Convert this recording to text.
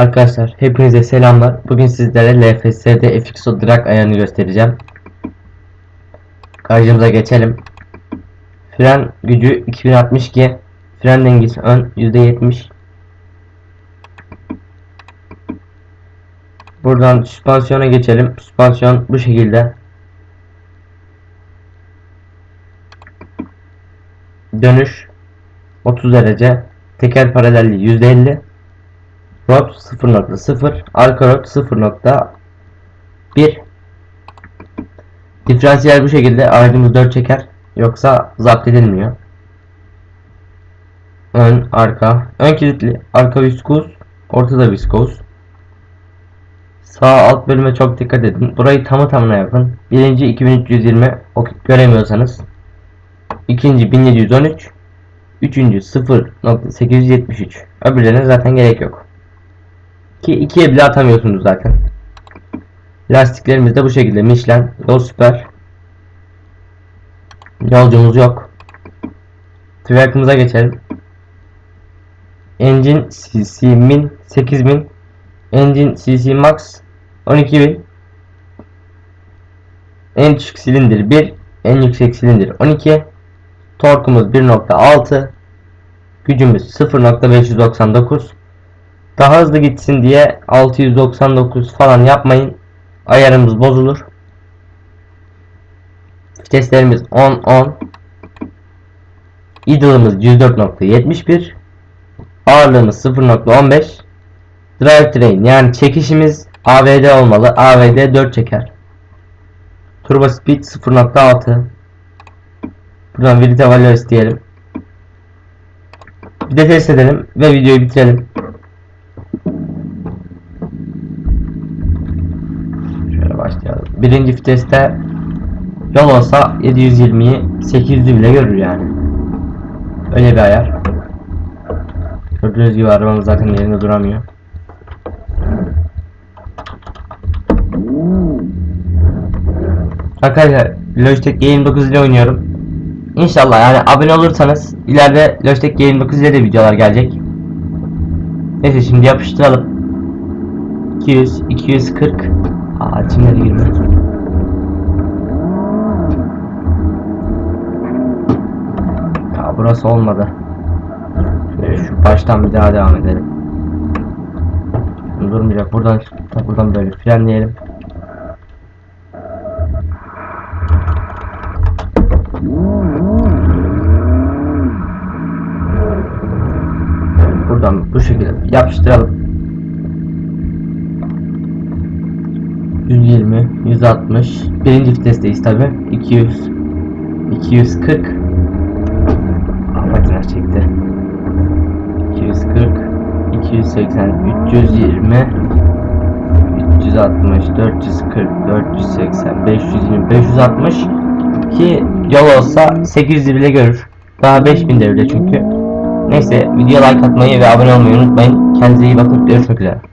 Arkadaşlar hepinize selamlar. Bugün sizlere LFS'de FXO drag ayarını göstereceğim. Karşımıza geçelim. Fren gücü 2062. Fren dengesi ön %70. Buradan süspansiyona geçelim. Süspansiyon bu şekilde. Dönüş 30 derece. Teker paralelliği %50. Rot 0.0 arka rot 0.1 Diferansiyel bu şekilde aracımız 4 çeker yoksa zapt edilmiyor. Ön, arka, ön kilitli, arka viskoz, ortada viskoz. Sağ alt bölüme çok dikkat edin. Burayı tamı tamına yapın. Birinci 2320 o göremiyorsanız. ikinci 1713 Üçüncü 0.873 Öbürlerine zaten gerek yok. Ki ikiye bile atamıyorsunuz zaten. Lastiklerimiz de bu şekilde Michelin, yol süper. Yolcumuz yok. Twerk'ımıza geçelim. Engine CC min 8000 Engine CC max 12000 En düşük silindir 1 En yüksek silindir 12 Torkumuz 1.6 Gücümüz 0.599 daha hızlı gitsin diye 699 falan yapmayın. Ayarımız bozulur. Viteslerimiz 10 10. Idle'ımız 104.71. Ağırlığımız 0.15. Drivetrain yani çekişimiz AVD olmalı. AVD 4 çeker. Turbo speed 0.6. Buradan Virite Valores diyelim. Bir de test edelim ve videoyu bitirelim. Şöyle başlayalım. Birinci viteste yol olsa 720'yi 800'ü bile görür yani. Öyle bir ayar. Gördüğünüz gibi arabamız zaten yerinde duramıyor. Arkadaşlar Logitech G29 ile oynuyorum. İnşallah yani abone olursanız ileride Logitech G29 ile de videolar gelecek. Neyse şimdi yapıştıralım. 200, 240. Aa içimleri girme. Burası olmadı. Şöyle şu baştan bir daha devam edelim. Durmayacak. Buradan buradan böyle frenleyelim. Buradan bu şekilde yapıştıralım. 120, 160. Birinci vitesteyiz tabi. 200, 240. Makine çekti. 240, 280, 320, 360, 440, 480, 520, 560 ki yol olsa 800 bile görür. Daha 5000 de bile çünkü. Neyse video like atmayı ve abone olmayı unutmayın. Kendinize iyi bakın. Görüşmek üzere.